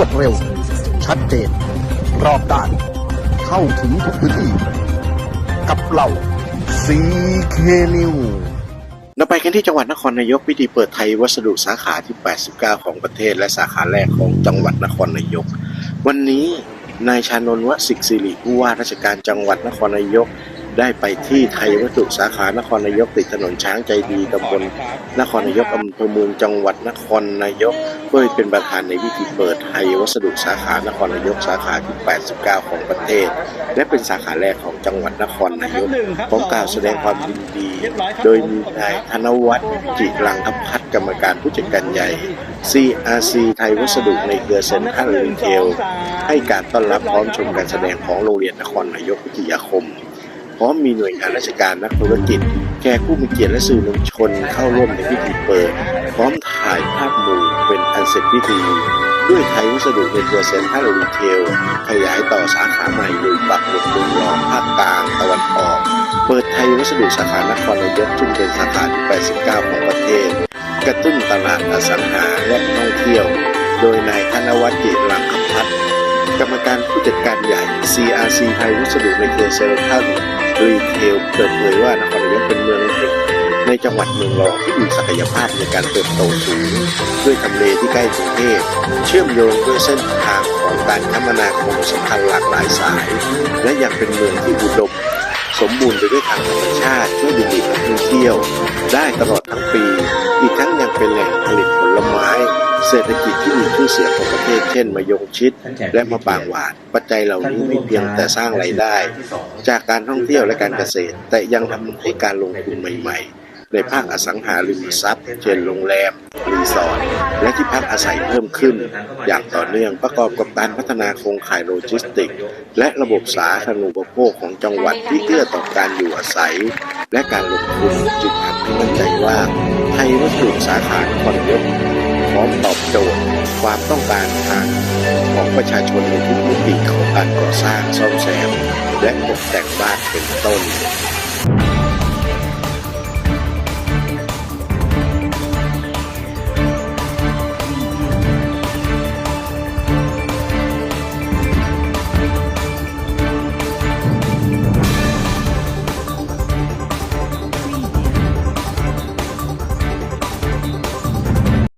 วดเร็ว ชัดเจน รอบด้าน เข้าถึงทุกพื้นที่ กับเราซีเคนิวเราไปกันที่จังหวัดนครนายกพิธีเปิดไทยวัสดุสาขาที่ 89 ของประเทศ และสาขาแรกของจังหวัดนครนายก วันนี้นายชานนท์วสิกสิริผู้ว่าราชการจังหวัดนครนายก ได้ไปที่ไทยวัสดุสาขานครนายกติดถนนช้างใจดีตำบลนครนายกอำเภอเมืองจังหวัดนครนายกเพื่อเป็นประธานในพิธีเปิดไทยวัสดุสาขานครนายกสาขาที่ 89 ของประเทศ และเป็นสาขาแรกของจังหวัดนครนายกพร้อมกล่าวแสดงความยินดี โดยมีนายธนวัฒน์จิรังคพัฒน์กรรมการผู้จัดการใหญ่ CRC ไทยวัสดุในเครือเซ็นทรัลรีเทลให้การต้อนรับพร้อมชมการแสดงของโรงเรียนนครนายกวิทยาคม พร้อมมีหน่วยงานราชการนักธุรกิจแขกผู้มีเกียรติและสื่อมวลชนเข้าร่วมในพิธีเปิด พร้อมถ่ายภาพหมู่เป็นอันเสร็จพิธี ด้วยไทยวัสดุในเครือเซ็นทรัลรีเทลขยายต่อสาขาใหม่โดยปักหมุดเมืองรองภาคกลางตะวันออก เปิดไทยวัสดุสาขานครนายกซึ่งเป็นสาขาที่ 89 ของประเทศ กระตุ้นตลาดอสังหาและท่องเที่ยว โดยนายธนวัฒน์จิรังคพัฒน์ กรรมการผู้จัดการใหญ่ CRC ไทยวัสดุในเครือเซนทรัลรีเทลเปิดเผยว่านครนายกเป็นเมืองเล็กในจังหวัดเมืองรองที่มีศักยภาพในการเติบโตสูง ด้วยทำเลที่ใกล้กรุงเทพเชื่อมโยงด้วยเส้นทางของการคมนาคมสำคัญหลากหลายสาย และยังเป็นเมืองที่อุดมสมบูรณ์ไปด้วยทางธรรมชาติช่วยดึงดูดนักท่องเที่ยว ได้ตลอดทั้งปี อี เศรษฐกิจที่มีชื่อเสียงของประเทศ เช่นมะยงชิดและมะปรางหวาน ปัจจัยเหล่านี้ไม่เพียงแต่สร้างรายได้ จากการท่องเที่ยวและการเกษตร แต่ยังทำให้การลงทุนใหม่ๆ ในภาคอสังหาริมทรัพย์ เช่นโรงแรมรีสอร์ทและที่พักอาศัยเพิ่มขึ้น อย่างต่อเนื่องประกอบกับการพัฒนาโครงข่ายโลจิสติกส์และระบบสาธารณูปโภคของจังหวัดที่เอื้อต่อการอยู่อาศัย และการลงทุนจึงทำให้มั่นใจว่าไทยวัสดุสาขานครนายก พร้อมตอบโจทย์ ความต้องการทางของประชาชนในทุกมิติของการก่อสร้างซ่อมแซม และตกแต่งบ้านเป็นต้น